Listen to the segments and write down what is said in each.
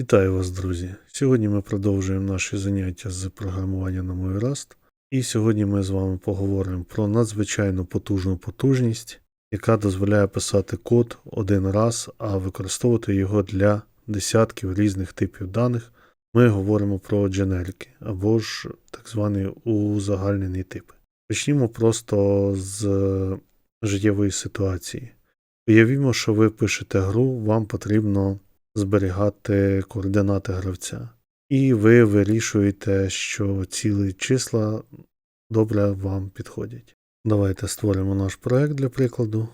Вітаю вас, друзі! Сьогодні ми продовжуємо наші заняття з програмування на мові Rust. І сьогодні ми з вами поговоримо про надзвичайно потужну потужність, яка дозволяє писати код один раз, а використовувати його для десятків різних типів даних. Ми говоримо про дженерики або ж так звані узагальнені типи. Почнімо просто з життєвої ситуації. Уявімо, що ви пишете гру, вам потрібно зберігати координати гравця. І ви вирішуєте, що цілі числа добре вам підходять. Давайте створимо наш проект для прикладу.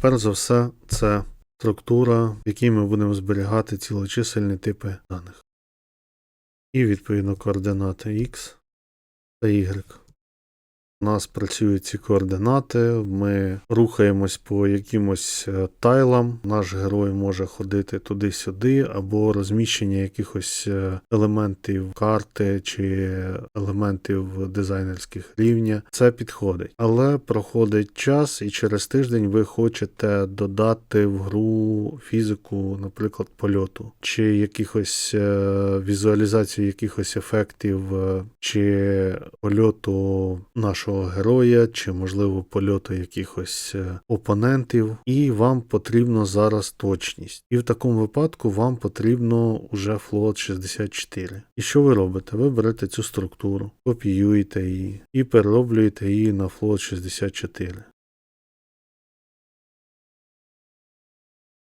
Перш за все, це структура, в якій ми будемо зберігати цілочисельні типи даних. І відповідно координати X та Y. У нас працюють ці координати, ми рухаємось по якимось е, тайлам. Наш герой може ходити туди-сюди, або розміщення якихось е, елементів карти чи елементів дизайнерських рівня. Це підходить. Але проходить час, і через тиждень ви хочете додати в гру фізику, наприклад, польоту, чи якихось е, візуалізацію якихось ефектів, чи польоту нашого героя, чи, можливо, польоту якихось е, опонентів, і вам потрібна зараз точність. І в такому випадку вам потрібно уже флот 64. І що ви робите? Ви берете цю структуру, копіюєте її і перероблюєте її на флот 64.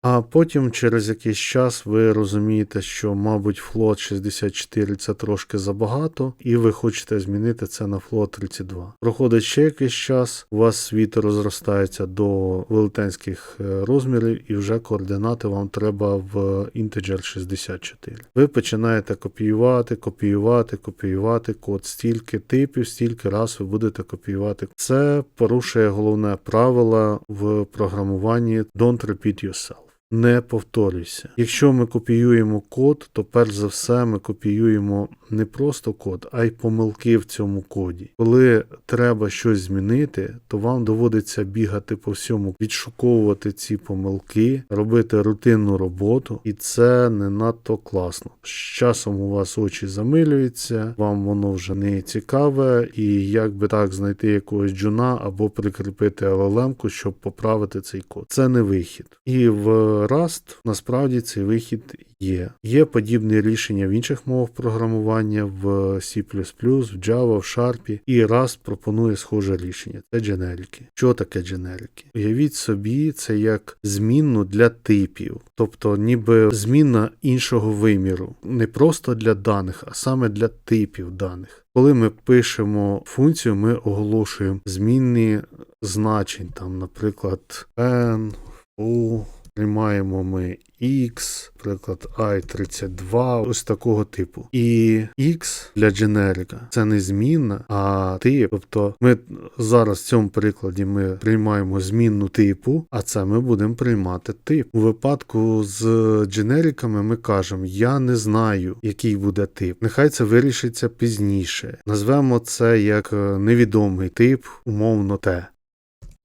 А потім через якийсь час ви розумієте, що, мабуть, float 64 це трошки забагато, і ви хочете змінити це на float 32. Проходить ще якийсь час, у вас світ розростається до велетенських е, розмірів, і вже координати вам треба в integer 64. Ви починаєте копіювати, копіювати, копіювати код стільки типів, стільки раз ви будете копіювати. Це порушує головне правило в програмуванні Don't repeat yourself. Не повторюйся. Якщо ми копіюємо код, то перш за все ми копіюємо не просто код, а й помилки в цьому коді. Коли треба щось змінити, то вам доводиться бігати по всьому, відшуковувати ці помилки, робити рутинну роботу, і це не надто класно. З часом у вас очі замилюються, вам воно вже не цікаве, і як би так знайти якогось джуна або прикріпити LLM, щоб поправити цей код. Це не вихід. І в Rust насправді цей вихід є. Є подібні рішення в інших мовах програмування в C++, в Java, в Sharp, і Rust пропонує схоже рішення. Це дженерики. Що таке дженерики? Уявіть собі, це як змінну для типів, тобто ніби зміна іншого виміру, не просто для даних, а саме для типів даних. Коли ми пишемо функцію, ми оголошуємо змінні значень, там, наприклад, n, u, Приймаємо ми X, наприклад, I32, ось такого типу. І X для дженерика це не змінна, а тип. Тобто ми зараз в цьому прикладі ми приймаємо змінну типу, а це ми будемо приймати тип. У випадку з дженериками ми кажемо: я не знаю, який буде тип. Нехай це вирішиться пізніше. Назвемо це як невідомий тип, умовно T.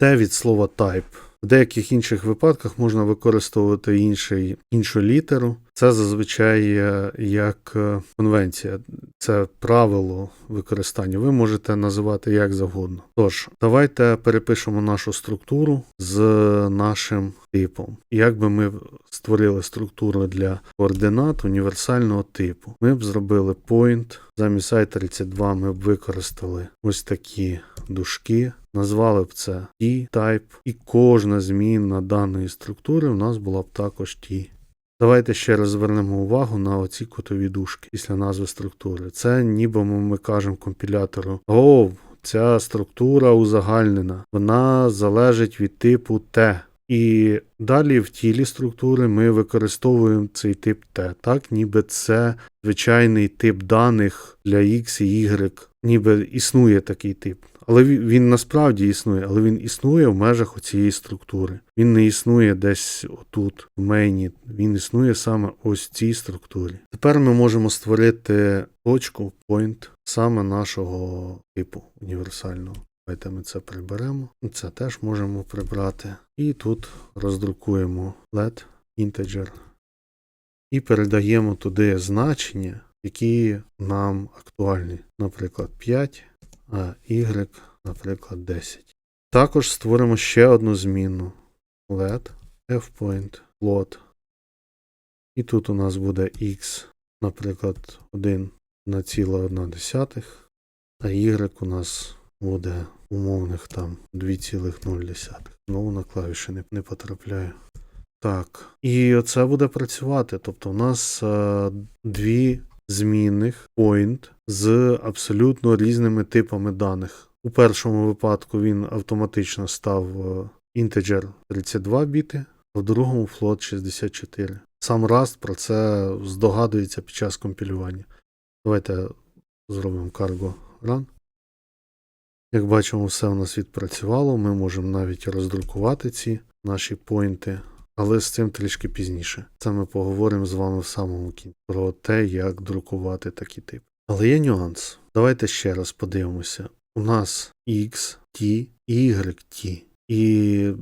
T від слова type. В деяких інших випадках можна використовувати інший, іншу літеру. Це зазвичай як конвенція, це правило використання. Ви можете називати як завгодно. Тож, давайте перепишемо нашу структуру з нашим типом. Як би ми створили структуру для координат універсального типу, ми б зробили point. Замість i32 ми б використали ось такі дужки. Назвали б це T-type, і кожна зміна даної структури в нас була б також T. Давайте ще раз звернемо увагу на оці котові дужки після назви структури. Це ніби ми кажемо компілятору: О, ця структура узагальнена, вона залежить від типу T. І далі в тілі структури ми використовуємо цей тип T, так, ніби це звичайний тип даних для X і Y, ніби існує такий тип. Але він, насправді існує, але він існує в межах цієї структури. Він не існує десь отут, в мейні. Він існує саме ось в цій структурі. Тепер ми можемо створити точку, point саме нашого типу універсального. Давайте ми це приберемо. Це теж можемо прибрати. І тут роздрукуємо LED integer і передаємо туди значення, які нам актуальні. Наприклад, 5, а y, наприклад, 10. Також створимо ще одну змінну let fpoint float. І тут у нас буде x, наприклад, 1,1, а y у нас буде умовних там 2,0. Знову на клавіші не, не потрапляю. Так. І це буде працювати. Тобто у нас е, дві змінних point з абсолютно різними типами даних. У першому випадку він автоматично став е, integer 32 біти, в другому float 64. Сам Rust про це здогадується під час компілювання. Давайте зробимо cargo run. Як бачимо, все у нас відпрацювало. Ми можемо навіть роздрукувати ці наші поінти, але з цим трішки пізніше. Це ми поговоримо з вами в самому кінці про те, як друкувати такі типи. Але є нюанс. Давайте ще раз подивимося. У нас X, T і YT. І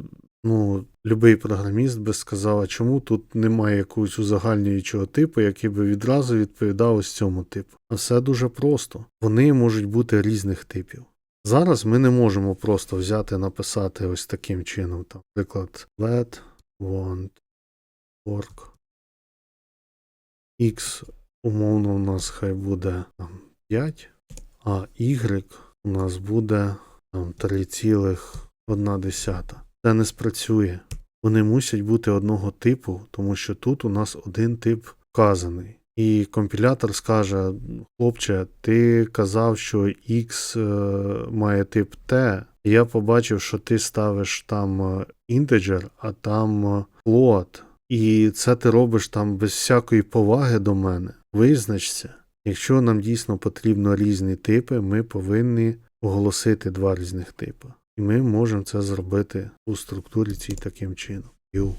ну, любий програміст би сказав, а чому тут немає якогось узагальнюючого типу, який би відразу відповідав ось цьому типу. А все дуже просто. Вони можуть бути різних типів. Зараз ми не можемо просто взяти написати ось таким чином, там, наприклад, let want work x умовно у нас хай буде там, 5, а y у нас буде там, 3,1. Це не спрацює. Вони мусять бути одного типу, тому що тут у нас один тип вказаний. І компілятор скаже: хлопче, ти казав, що X е, має тип T. Я побачив, що ти ставиш там е, integer, а там е, float. І це ти робиш там без всякої поваги до мене. Визначся. Якщо нам дійсно потрібно різні типи, ми повинні оголосити два різних типи. І ми можемо це зробити у структурі цій таким чином. U.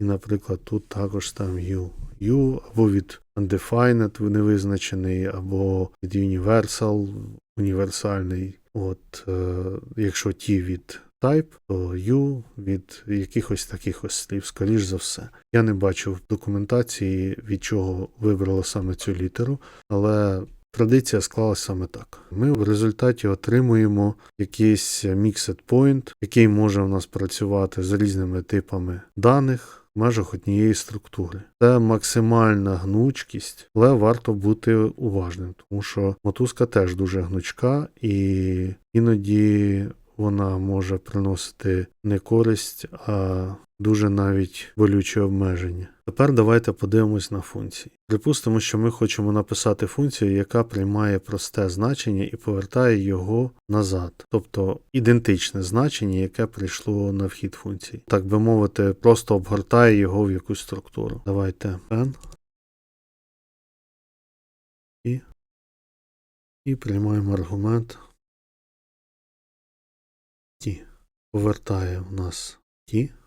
І, наприклад, тут також ставимо U. U або від undefined невизначений, або від universal універсальний. От, е, якщо T від type, то U від якихось таких ось слів, скоріш за все. Я не бачив документації, від чого вибрало саме цю літеру, але традиція склалася саме так. Ми в результаті отримуємо якийсь mixed point, який може у нас працювати з різними типами даних. Межах однієї структури. Це максимальна гнучкість, але варто бути уважним, тому що мотузка теж дуже гнучка, і іноді вона може приносити не користь, а дуже навіть болючі обмеження. Тепер давайте подивимось на функції. Припустимо, що ми хочемо написати функцію, яка приймає просте значення і повертає його назад, тобто ідентичне значення, яке прийшло на вхід функції. Так би мовити, просто обгортає його в якусь структуру. Давайте pen. І, і приймаємо аргумент T. Повертає в нас T.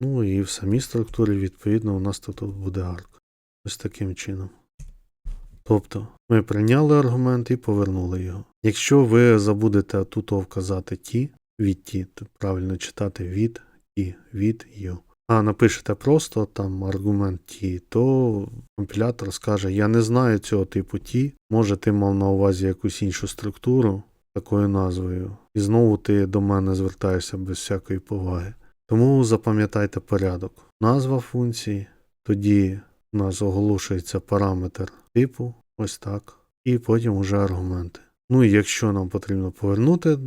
Ну і в самій структурі, відповідно, у нас тут буде арк. Ось таким чином. Тобто, ми прийняли аргумент і повернули його. Якщо ви забудете тут вказати ті, від ті, то правильно читати від ті, від ю. А напишете просто там аргумент ті, то компілятор скаже: Я не знаю цього типу ті, може ти мав на увазі якусь іншу структуру такою назвою. І знову ти до мене звертаєшся без всякої поваги. Тому запам'ятайте порядок. Назва функції, тоді у нас оголошується параметр типу, ось так, і потім уже аргументи. Ну і якщо нам потрібно повернути,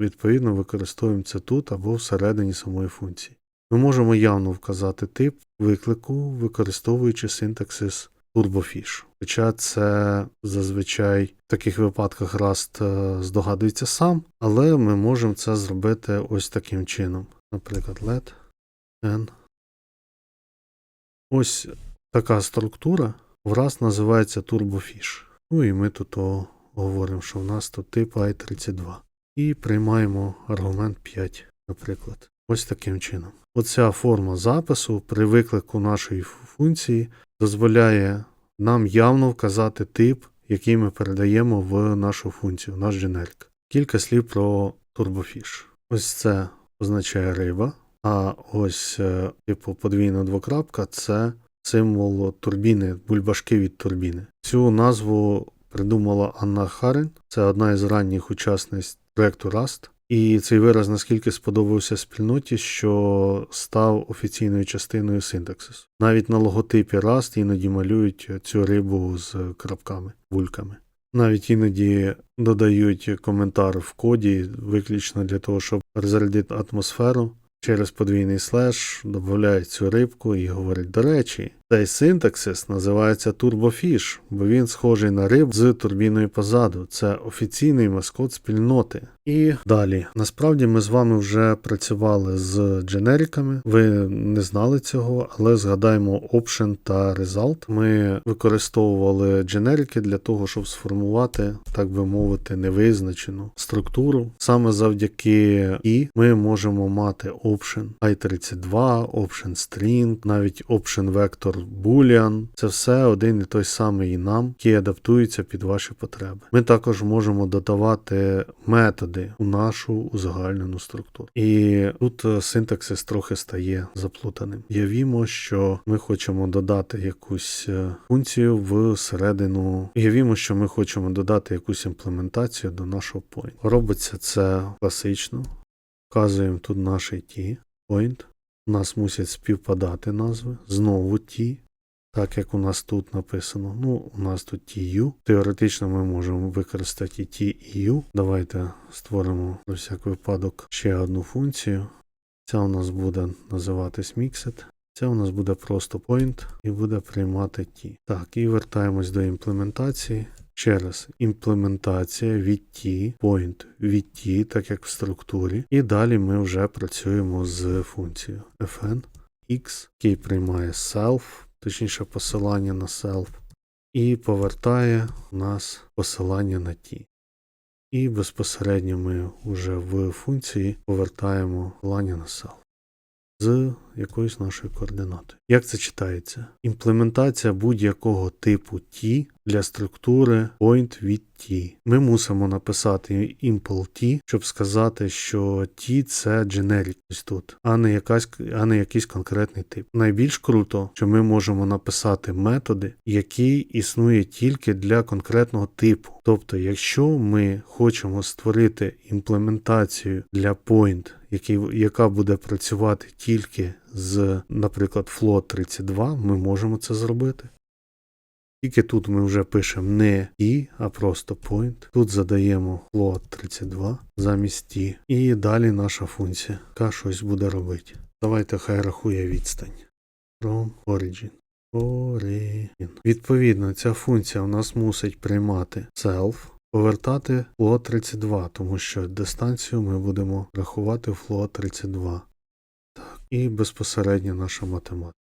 відповідно використовуємо це тут або всередині самої функції. Ми можемо явно вказати тип виклику, використовуючи синтаксис TurboFish. Хоча це зазвичай в таких випадках Rust е, здогадується сам, але ми можемо це зробити ось таким чином. Наприклад, let n. Ось така структура в Rust називається TurboFish. Ну і ми тут говоримо, що в нас тут тип i32. І приймаємо аргумент 5, наприклад. Ось таким чином. Оця форма запису при виклику нашої функції дозволяє нам явно вказати тип, який ми передаємо в нашу функцію, в наш generic. Кілька слів про TurboFish. Ось це означає риба, а ось е, типу подвійна двокрапка це символ турбіни, бульбашки від турбіни. Цю назву придумала Анна Харен, це одна із ранніх учасниць проекту Rust. І цей вираз наскільки сподобався спільноті, що став офіційною частиною синтаксису. Навіть на логотипі Rust іноді малюють цю рибу з крапками, бульками. Навіть іноді додають коментар в коді виключно для того, щоб розрядити атмосферу. Через подвійний слеш додають цю рибку і говорять, до речі, цей синтаксис називається Turbofish, бо він схожий на риб з турбіною позаду. Це офіційний маскот спільноти. І далі. Насправді ми з вами вже працювали з дженериками. Ви не знали цього, але згадаємо Option та Result. Ми використовували дженерики для того, щоб сформувати, так би мовити, невизначену структуру. Саме завдяки і ми можемо мати Option i32, Option String, навіть Option Vector Boolean. Це все один і той самий нам, який адаптується під ваші потреби. Ми також можемо додавати методи у нашу узагальнену структуру. І тут е, синтаксис трохи стає заплутаним. Явімо, що ми хочемо додати якусь е, функцію всередину. Явімо, що ми хочемо додати якусь імплементацію до нашого point. Робиться це класично. Вказуємо тут наш IT, point. У нас мусять співпадати назви. Знову ті. Так як у нас тут написано. Ну, у нас тут TU. Теоретично ми можемо використати і T і U. Давайте створимо на всяк випадок ще одну функцію. Ця у нас буде називатись Mixed. Це у нас буде просто point і буде приймати T. Так, і вертаємось до імплементації. Ще раз, імплементація від point від так як в структурі. І далі ми вже працюємо з функцією fn x, який приймає self, точніше посилання на self, і повертає у нас посилання на T. І безпосередньо ми вже в функції повертаємо посилання на self з якоюсь нашою координатою. Як це читається? Імплементація будь-якого типу T для структури point від T. Ми мусимо написати impl T, щоб сказати, що T це generic тут, а не, якась, а не якийсь конкретний тип. Найбільш круто, що ми можемо написати методи, які існують тільки для конкретного типу. Тобто, якщо ми хочемо створити імплементацію для point, який, яка буде працювати тільки з, наприклад, float 32, ми можемо це зробити. Тільки тут ми вже пишемо не і, а просто point. Тут задаємо float 32 замість і. І далі наша функція, яка щось буде робити. Давайте хай рахує відстань. From origin. Origin. Відповідно, ця функція у нас мусить приймати self, повертати float 32, тому що дистанцію ми будемо рахувати float 32. Так, і безпосередньо наша математика.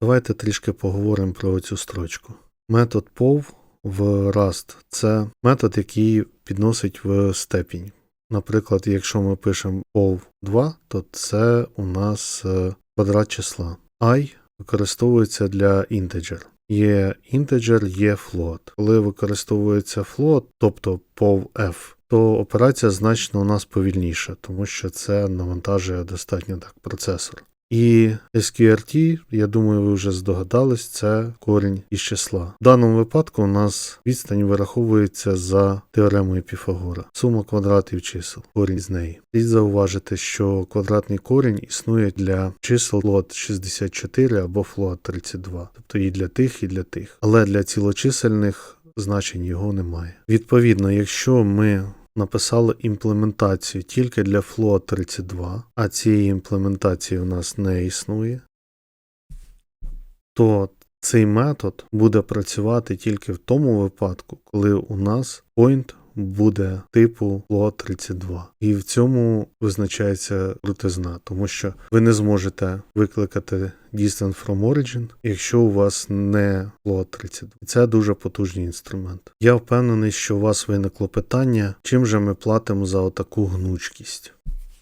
Давайте трішки поговоримо про цю строчку. Метод POV в Rust це метод, який підносить в степінь. Наприклад, якщо ми пишемо POV 2, то це у нас е, квадрат числа. I використовується для integer. Є інтеджер, є float. Коли використовується float, тобто POV-F, то операція значно у нас повільніша, тому що це навантажує достатньо так процесор. І SQRT, я думаю, ви вже здогадались, це корінь із числа. В даному випадку у нас відстань вираховується за теоремою Піфагора. Сума квадратів чисел, корінь з неї. Слід зауважити, що квадратний корінь існує для чисел float 64 або float 32, тобто і для тих, і для тих. Але для цілочисельних значень його немає. Відповідно, якщо ми написали імплементацію тільки для float 32, а цієї імплементації у нас не існує, то цей метод буде працювати тільки в тому випадку, коли у нас point буде типу ло 32. І в цьому визначається крутизна, тому що ви не зможете викликати distance from origin, якщо у вас не ло 32. Це дуже потужний інструмент. Я впевнений, що у вас виникло питання, чим же ми платимо за отаку гнучкість.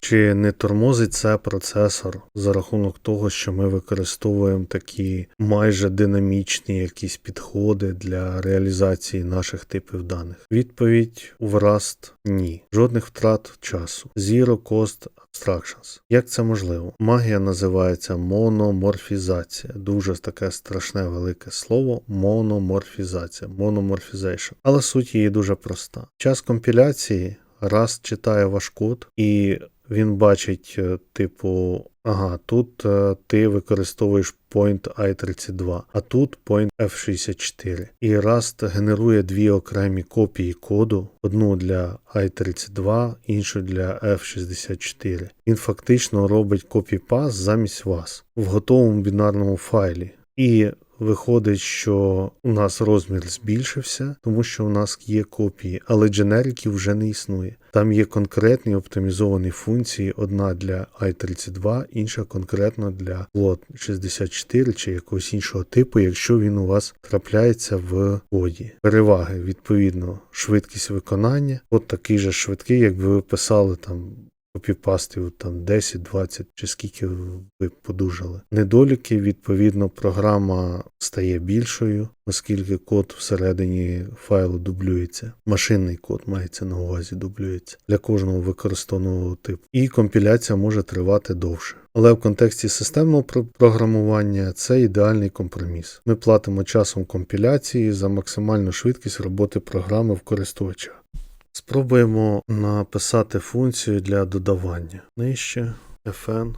Чи не тормозить це процесор за рахунок того, що ми використовуємо такі майже динамічні якісь підходи для реалізації наших типів даних? Відповідь у Rust – ні. Жодних втрат часу. Zero Cost Abstractions. Як це можливо? Магія називається мономорфізація. Дуже таке страшне велике слово мономорфізація, мономорфізейшн. Але суть її дуже проста. Час компіляції раз читає ваш код і він бачить, е, типу, ага, тут е, ти використовуєш point i32, а тут point f64. І Rust генерує дві окремі копії коду: одну для i32, іншу для f64. Він фактично робить копі-пас замість вас в готовому бінарному файлі. І Виходить, що у нас розмір збільшився, тому що у нас є копії, але дженериків вже не існує. Там є конкретні оптимізовані функції: одна для i32, інша конкретно для плот 64 чи якогось іншого типу, якщо він у вас трапляється в коді. Переваги, відповідно, швидкість виконання, от такий же швидкий, якби ви писали там копіпастів там 10, 20 чи скільки ви подужали. Недоліки, відповідно, програма стає більшою, оскільки код всередині файлу дублюється. Машинний код мається на увазі дублюється для кожного використаного типу. І компіляція може тривати довше. Але в контексті системного програмування це ідеальний компроміс. Ми платимо часом компіляції за максимальну швидкість роботи програми в користувача. Спробуємо написати функцію для додавання. Нижче fn.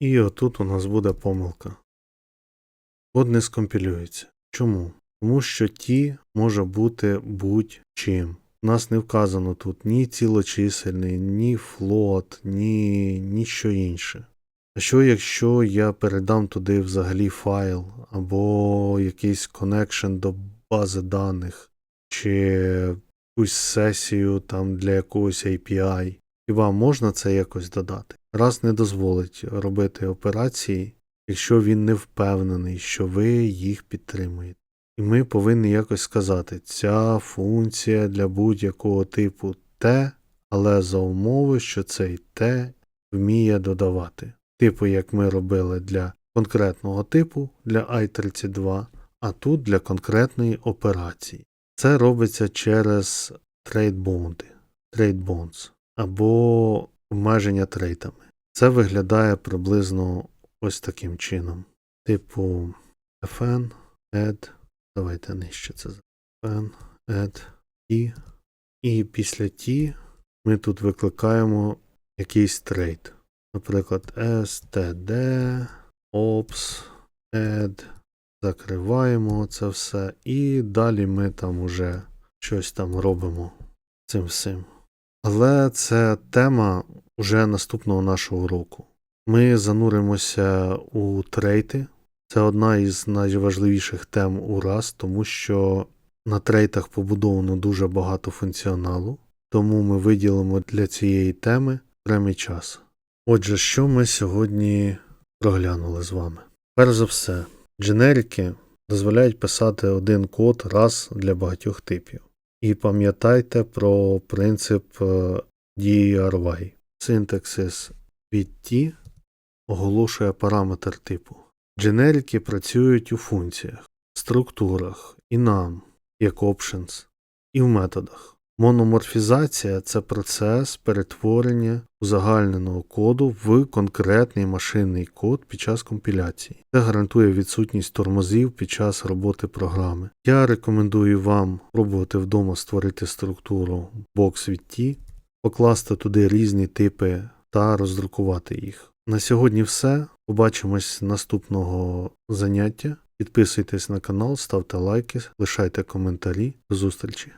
І отут у нас буде помилка. Код не скомпілюється. Чому? Тому що ті може бути будь-чим. У нас не вказано тут ні цілочисельний, ні флот, ні ніщо інше. А що якщо я передам туди взагалі файл, або якийсь коннекшн до бази даних, чи якусь сесію там для якогось API? Хіба можна це якось додати? Раз не дозволить робити операції, якщо він не впевнений, що ви їх підтримуєте. І ми повинні якось сказати, ця функція для будь-якого типу Т, але за умови, що цей Т вміє додавати. Типу, як ми робили для конкретного типу для i32, а тут для конкретної операції. Це робиться через трейдбонди, трейдбонds або обмеження трейтами. Це виглядає приблизно ось таким чином. Типу fn, add, давайте нижче це fn, add t. І після t ми тут викликаємо якийсь трейд. Наприклад, std, ops, add, закриваємо це все, і далі ми там уже щось там робимо цим всім. Але це тема вже наступного нашого уроку. Ми зануримося у трейти. Це одна із найважливіших тем у раз, тому що на трейтах побудовано дуже багато функціоналу, тому ми виділимо для цієї теми окремий час. Отже, що ми сьогодні проглянули з вами? Перш за все, дженерики дозволяють писати один код раз для багатьох типів. І пам'ятайте про принцип е, DRY. Синтаксис від оголошує параметр типу. Дженерики працюють у функціях, структурах, і нам, як options, і в методах. Мономорфізація це процес перетворення узагальненого коду в конкретний машинний код під час компіляції. Це гарантує відсутність тормозів під час роботи програми. Я рекомендую вам пробувати вдома створити структуру box від покласти туди різні типи та роздрукувати їх. На сьогодні все. Побачимось наступного заняття. Підписуйтесь на канал, ставте лайки, лишайте коментарі. До зустрічі!